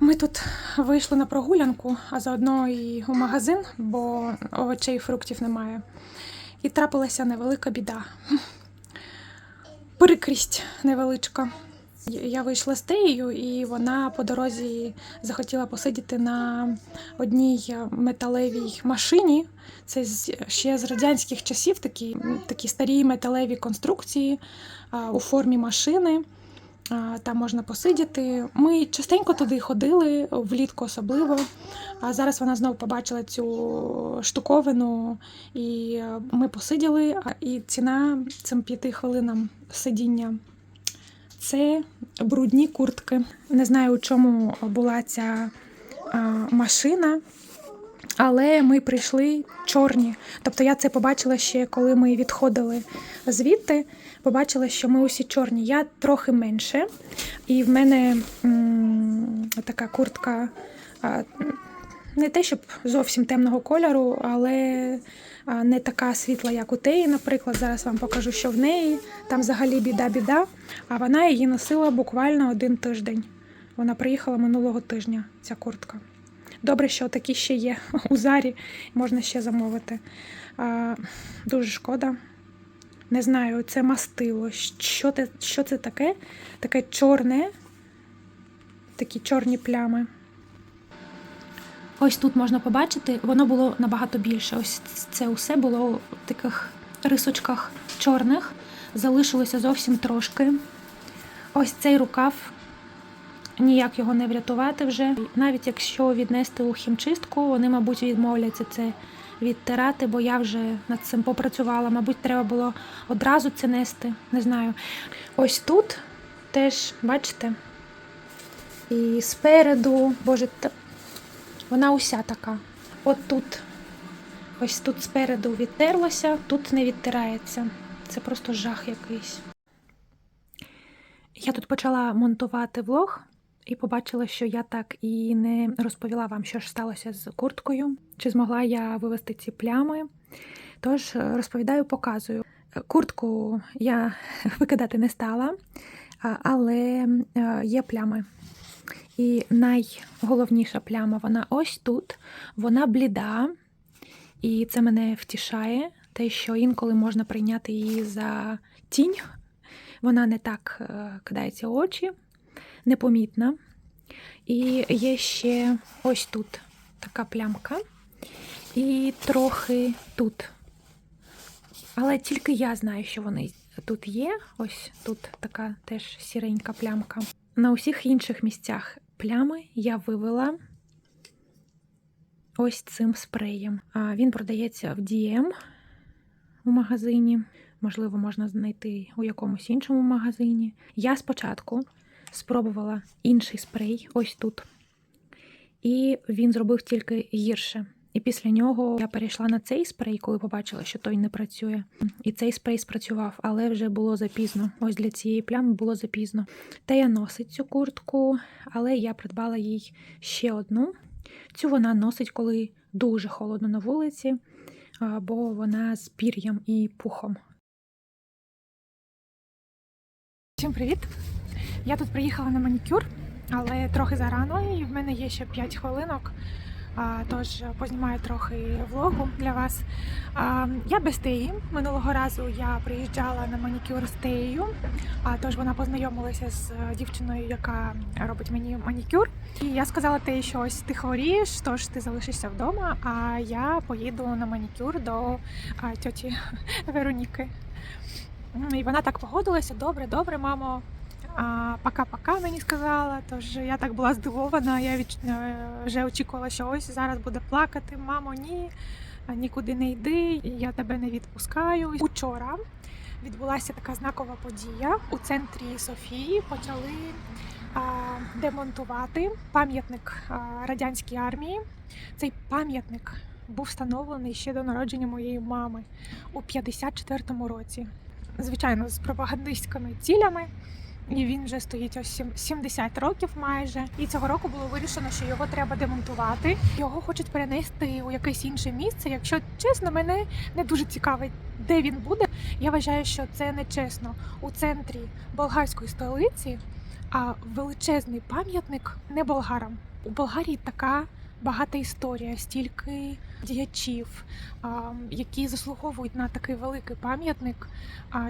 Ми тут вийшли на прогулянку, а заодно і у магазин, бо овочей і фруктів немає. І трапилася невелика біда. Прикрість невеличка. Я вийшла з Теєю, і вона по дорозі захотіла посидіти на одній металевій машині. Це ще з радянських часів такі, такі старі металеві конструкції у формі машини. Там можна посидіти. Ми частенько туди ходили, влітку особливо. А зараз вона знову побачила цю штуковину, і е, ми посиділи. І ціна цим п'яти хвилинам сидіння це брудні куртки. Не знаю, у чому була ця машина. Але ми прийшли чорні. Тобто я це побачила ще, коли ми відходили звідти. Побачила, що ми усі чорні. Я трохи менше, і в мене така куртка не те, щоб зовсім темного кольору, але не така світла, як у теї, наприклад. Зараз вам покажу, що в неї. Там взагалі біда-біда. А вона її носила буквально один тиждень. Вона приїхала минулого тижня, ця куртка. Добре, що такі ще є у зарі, можна ще замовити. Дуже шкода. Не знаю, це мастило. Що, те, що це таке? Таке чорне, такі чорні плями. Ось тут можна побачити, воно було набагато більше. Ось це усе було в таких рисочках чорних. Залишилося зовсім трошки. Ось цей рукав ніяк його не врятувати вже. Навіть якщо віднести у хімчистку, вони, мабуть, відмовляться це відтирати, бо я вже над цим попрацювала. Мабуть, треба було одразу це нести. Не знаю. Ось тут теж, бачите, і спереду, боже, вона уся така. От тут, ось тут спереду відтерлося, тут не відтирається. Це просто жах якийсь. Я тут почала монтувати влог і побачила, що я так і не розповіла вам, що ж сталося з курткою, чи змогла я вивести ці плями. Тож розповідаю, показую. Куртку я викидати не стала, але е, є плями. І найголовніша пляма вона ось тут. Вона бліда, і це мене втішає, те, що інколи можна прийняти її за тінь. Вона не так е, кидається очі, непомітна. І є ще ось тут така плямка, і трохи тут. Але тільки я знаю, що вони тут є. Ось тут така теж сіренька плямка. На усіх інших місцях плями я вивела ось цим спреєм. А Він продається в DM у магазині. Можливо, можна знайти у якомусь іншому магазині. Я спочатку спробувала інший спрей, ось тут. І він зробив тільки гірше. І після нього я перейшла на цей спрей, коли побачила, що той не працює. І цей спрей спрацював, але вже було запізно. Ось для цієї плями було запізно. Тея носить цю куртку, але я придбала їй ще одну. Цю вона носить, коли дуже холодно на вулиці, бо вона з пір'ям і пухом. Всім привіт! Я тут приїхала на манікюр, але трохи зарано, і в мене є ще 5 хвилинок. Тож познімаю трохи влогу для вас. Я без Теї. Минулого разу я приїжджала на манікюр з Теєю, тож вона познайомилася з е, дівчиною, яка робить мені манікюр. І я сказала Теї, що ось ти хворієш, тож ти залишишся вдома, а я поїду на манікюр до тьоті Вероніки. І вона так погодилася. Добре, добре, мамо. Пока-пока мені сказала. Тож я так була здивована. Я е, вже очікувала, що ось зараз буде плакати. Мамо, ні, нікуди не йди, я тебе не відпускаю. Учора відбулася така знакова подія. У центрі Софії почали демонтувати пам'ятник радянській армії. Цей пам'ятник був встановлений ще до народження моєї мами у 54-му році. Звичайно, з пропагандистськими цілями. І він вже стоїть ось сім- 70 років майже. І цього року було вирішено, що його треба демонтувати. Його хочуть перенести у якесь інше місце. Якщо чесно, мене не дуже цікавить, де він буде. Я вважаю, що це не чесно. У центрі болгарської столиці а величезний пам'ятник не болгарам. У Болгарії така багата історія, стільки діячів, які заслуговують на такий великий пам'ятник,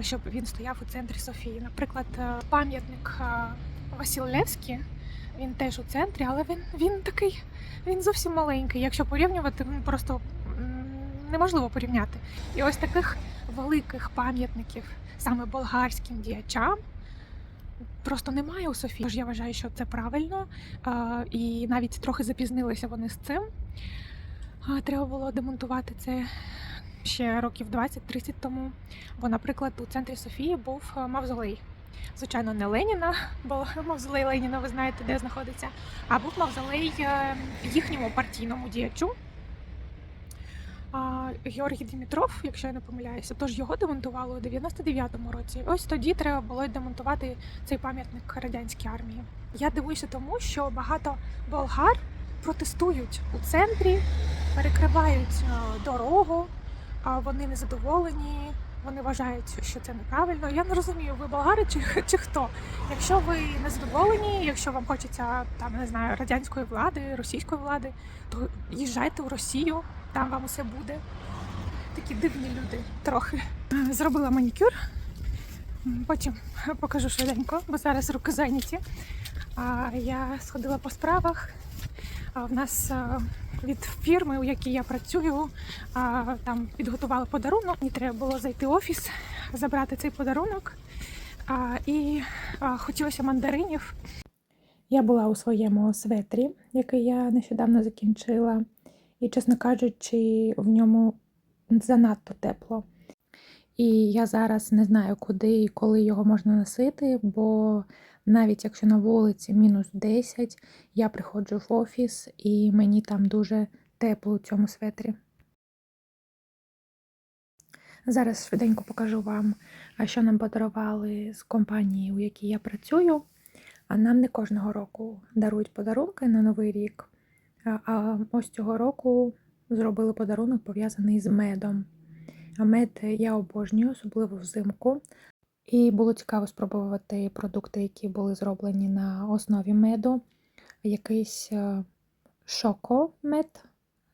щоб він стояв у центрі Софії. Наприклад, е, пам'ятник а, Василевський, він теж у центрі, але він, він такий, він зовсім маленький. Якщо порівнювати, ну просто неможливо порівняти. І ось таких великих пам'ятників саме болгарським діячам. Просто немає у Софії. Тож я вважаю, що це правильно. І навіть трохи запізнилися вони з цим. Треба було демонтувати це ще років 20-30 тому. Бо, наприклад, у центрі Софії був а, мавзолей. Звичайно, не Леніна, бо мавзолей Леніна, ви знаєте, де знаходиться, а був мавзолей е, їхньому партійному діячу. А, Георгій Дімітров, якщо я не помиляюся, тож його демонтували у 99-му році. Ось тоді треба було демонтувати цей пам'ятник радянській армії. Я дивуюся тому, що багато болгар протестують у центрі, перекривають е, дорогу, а вони незадоволені. Вони вважають, що це неправильно. Я не розумію, ви болгари чи, чи хто? Якщо ви не задоволені, якщо вам хочеться там не знаю радянської влади, російської влади, то їжджайте в Росію, там вам усе буде. Такі дивні люди трохи. Зробила манікюр. Потім покажу швиденько, бо зараз руки зайняті. Я сходила по справах. В нас від фірми, у якій я працюю, там підготували подарунок. Мені треба було зайти в офіс, забрати цей подарунок. І хотілося мандаринів. Я була у своєму светрі, який я нещодавно закінчила, і, чесно кажучи, в ньому занадто тепло. І я зараз не знаю, куди і коли його можна носити, бо навіть якщо на вулиці мінус 10, я приходжу в офіс і мені там дуже тепло у цьому светрі. Зараз швиденько покажу вам, що нам подарували з компанії, у якій я працюю. А нам не кожного року дарують подарунки на Новий рік. А- ось цього року зробили подарунок пов'язаний з медом. А мед я обожнюю, особливо взимку. І було цікаво спробувати продукти, які були зроблені на основі меду. Якийсь е, шокомед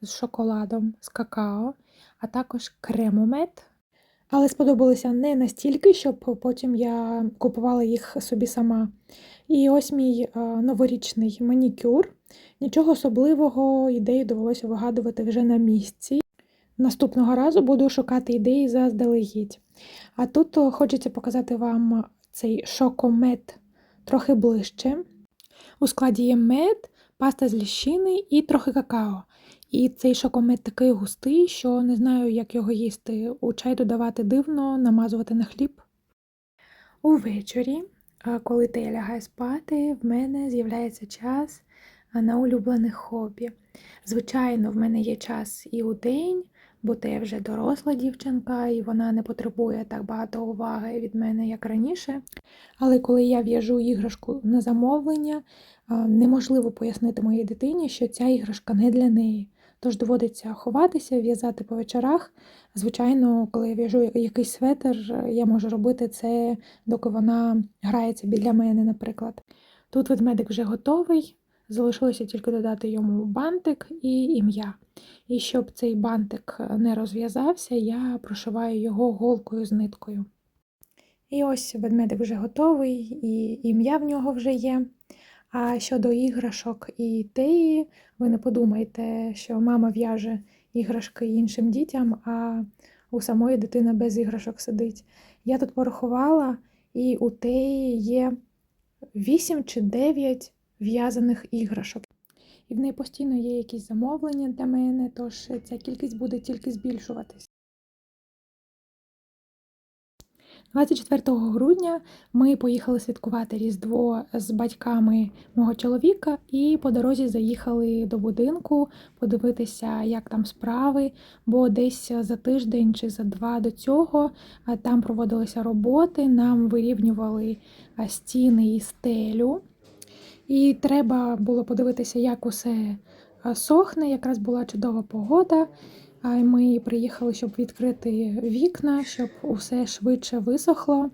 з шоколадом, з какао, а також кремомед. Але сподобалися не настільки, щоб потім я купувала їх собі сама. І ось мій е, новорічний манікюр. Нічого особливого, ідеї довелося вигадувати вже на місці. Наступного разу буду шукати ідеї заздалегідь. А тут хочеться показати вам цей шокомед трохи ближче. У складі є мед, паста з ліщини і трохи какао. І цей шокомет такий густий, що не знаю, як його їсти. У чай додавати дивно, намазувати на хліб. Увечері, коли я лягає спати, в мене з'являється час на улюблених хобі. Звичайно, в мене є час і у день, бо Тея вже доросла дівчинка, і вона не потребує так багато уваги від мене, як раніше. Але коли я в'яжу іграшку на замовлення, неможливо пояснити моїй дитині, що ця іграшка не для неї. Тож доводиться ховатися, в'язати по вечорах. Звичайно, коли я в'яжу якийсь светр, я можу робити це, доки вона грається біля мене, наприклад. Тут ведмедик вже готовий, залишилося тільки додати йому бантик і ім'я. І щоб цей бантик не розв'язався, я прошиваю його голкою з ниткою. І ось ведмедик вже готовий, і ім'я в нього вже є. А щодо іграшок і теї, ви не подумайте, що мама в'яже іграшки іншим дітям, а у самої дитина без іграшок сидить. Я тут порахувала, і у теї є 8 чи 9 в'язаних іграшок. І в неї постійно є якісь замовлення для мене, тож ця кількість буде тільки збільшуватись. 24 грудня ми поїхали святкувати Різдво з батьками мого чоловіка і по дорозі заїхали до будинку подивитися, як там справи, бо десь за тиждень чи за два до цього там проводилися роботи, нам вирівнювали стіни і стелю. І треба було подивитися, як усе сохне. Якраз була чудова погода. А Ми приїхали, щоб відкрити вікна, щоб усе швидше висохло.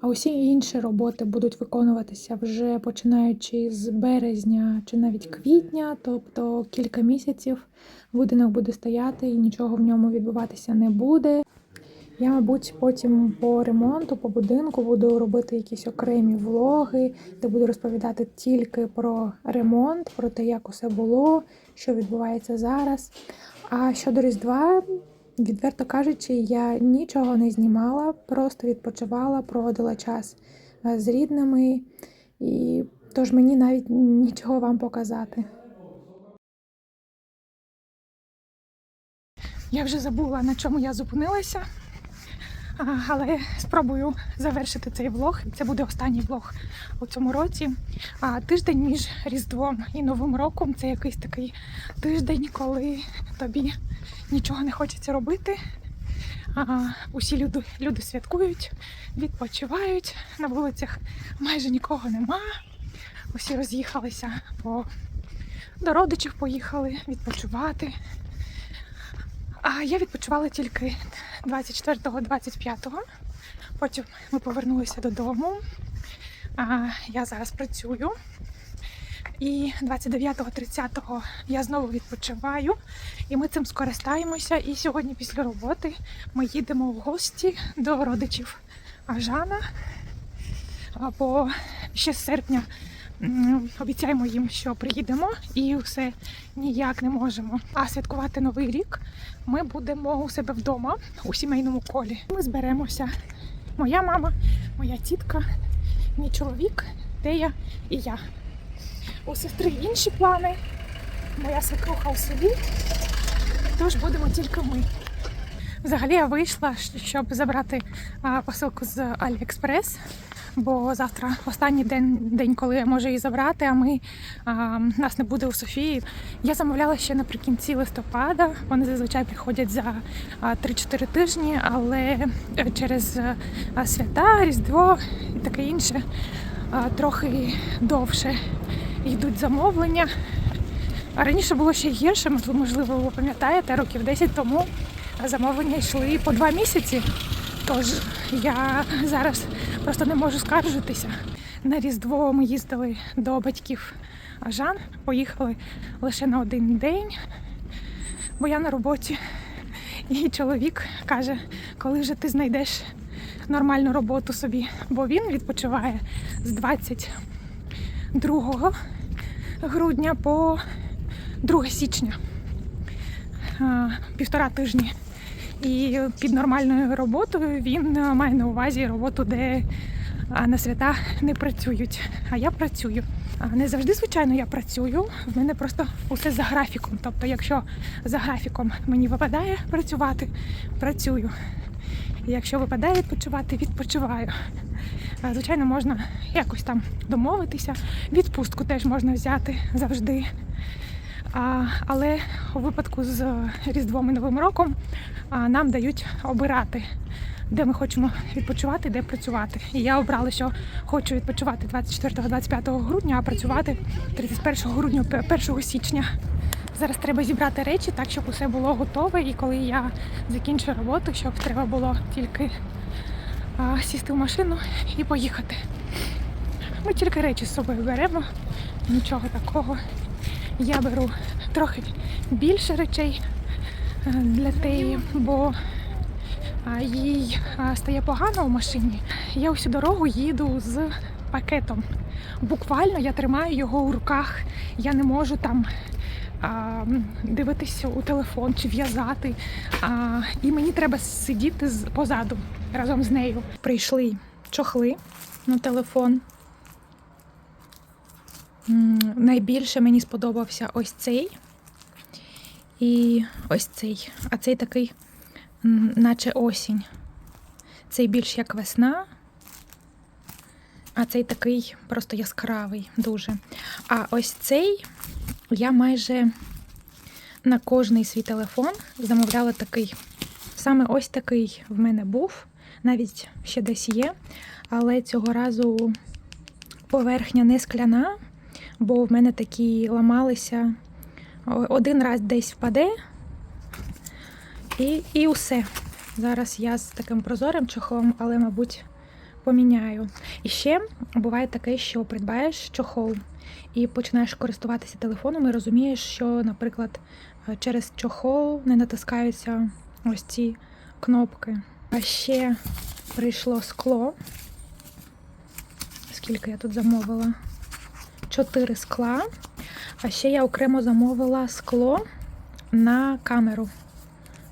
А усі інші роботи будуть виконуватися вже починаючи з березня чи навіть квітня, тобто кілька місяців будинок буде стояти і нічого в ньому відбуватися не буде. Я, мабуть, потім по ремонту, по будинку буду робити якісь окремі влоги, де буду розповідати тільки про ремонт, про те, як усе було, що відбувається зараз. А щодо Різдва, відверто кажучи, я нічого не знімала, просто відпочивала, проводила час е, з рідними, і тож мені навіть нічого вам показати. Я вже забула, на чому я зупинилася. Але спробую завершити цей влог. Це буде останній влог у цьому році. А тиждень між Різдвом і Новим роком це якийсь такий тиждень, коли тобі нічого не хочеться робити. А, усі люди, люди святкують, відпочивають. На вулицях майже нікого нема. Усі роз'їхалися по до родичів, поїхали відпочивати. А я відпочивала тільки 24-25. Потім ми повернулися додому. А, я зараз працюю. І 29-30 я знову відпочиваю, і ми цим скористаємося. І сьогодні, після роботи, ми їдемо в гості до родичів Ажана. Бо ще з серпня обіцяємо їм, що приїдемо, і все ніяк не можемо. А святкувати новий рік ми будемо у себе вдома у сімейному колі. Ми зберемося. Моя мама, моя тітка, мій чоловік, Тея і я. У сестри інші плани. Моя свекруха у селі. Тож будемо тільки ми. Взагалі я вийшла, щоб забрати посилку з Аліекспрес, бо завтра останній день, день, коли я можу її забрати, а ми а, нас не буде у Софії. Я замовляла ще наприкінці листопада. Вони зазвичай приходять за а, 3-4 тижні, але е, через е, свята, Різдво і таке інше трохи довше йдуть замовлення. А раніше було ще гірше, можливо, ви пам'ятаєте, років 10 тому замовлення йшли по два місяці. Тож я зараз просто не можу скаржитися. На Різдво ми їздили до батьків Жан, поїхали лише на один день, бо я на роботі. І чоловік каже, коли вже ти знайдеш нормальну роботу собі, бо він відпочиває з 22 грудня по 2 січня. Півтора тижні. І під нормальною роботою він е, має на увазі роботу, де на свята не працюють. А я працюю. Не завжди, звичайно, я працюю. В мене просто усе за графіком. Тобто, якщо за графіком мені випадає працювати, працюю. І Якщо випадає відпочивати, відпочиваю. Звичайно, можна якось там домовитися. Відпустку теж можна взяти завжди. Але у випадку з Різдвом і Новим роком нам дають обирати, де ми хочемо відпочивати, де працювати. І я обрала, що хочу відпочивати 24-25 грудня, а працювати 31 грудня, 1 січня. Зараз треба зібрати речі так, щоб усе було готове. І коли я закінчу роботу, щоб треба було тільки а, сісти в машину і поїхати. Ми тільки речі з собою беремо, нічого такого. Я беру трохи більше речей е, для теї, бо їй стає погано у машині. Я всю дорогу їду з пакетом. Буквально я тримаю його у руках. Я не можу там дивитися у телефон чи в'язати. А, і мені треба сидіти з- позаду разом з нею. Прийшли чохли на телефон. Найбільше мені сподобався ось цей і ось цей. А цей такий, наче осінь. Цей більш як весна, а цей такий просто яскравий дуже. А ось цей я майже на кожний свій телефон замовляла такий. Саме ось такий в мене був, навіть ще десь є, але цього разу поверхня не скляна, бо в мене такі ламалися. Один раз десь впаде, і, і усе. Зараз я з таким прозорим чохлом, але, мабуть, поміняю. І ще буває таке, що придбаєш чохол і починаєш користуватися телефоном і розумієш, що, наприклад, е, через чохол не натискаються ось ці кнопки. А ще прийшло скло. Скільки я тут замовила? Чотири скла. А ще я окремо замовила скло на камеру.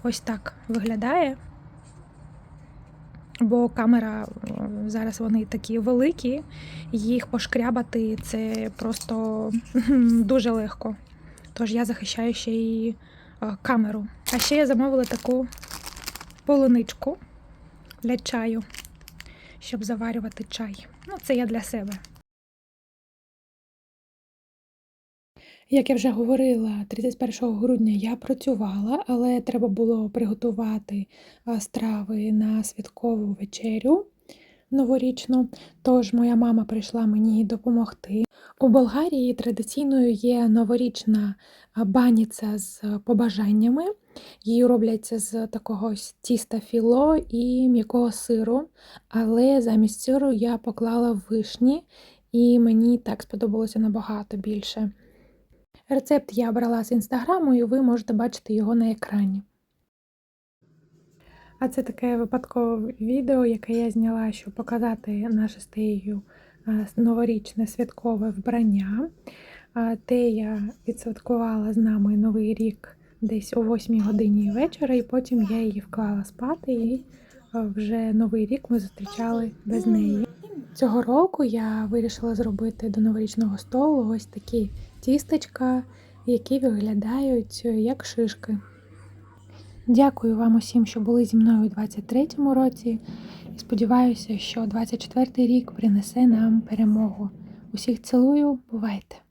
Ось так виглядає. Бо камера зараз вони такі великі, їх пошкрябати це просто дуже легко. Тож я захищаю ще і е, камеру. А ще я замовила таку полуничку для чаю, щоб заварювати чай. Ну, це я для себе. Як я вже говорила, 31 грудня я працювала, але треба було приготувати страви на святкову вечерю новорічну. Тож моя мама прийшла мені допомогти. У Болгарії традиційною є новорічна баніця з побажаннями. Її робляться з такого тіста філо і м'якого сиру. Але замість сиру я поклала вишні, і мені так сподобалося набагато більше. Рецепт я брала з інстаграму, і ви можете бачити його на екрані. А це таке випадкове відео, яке я зняла, щоб показати наше е, новорічне святкове вбрання. А Тея відсвяткувала з нами Новий рік десь о 8 годині вечора, і потім я її вклала спати, і вже Новий рік ми зустрічали без неї. Цього року я вирішила зробити до новорічного столу ось такі тістечка, які виглядають е, як шишки. Дякую вам усім, що були зі мною у 23-му році. І сподіваюся, що 24-й рік принесе нам перемогу. Усіх цілую, бувайте!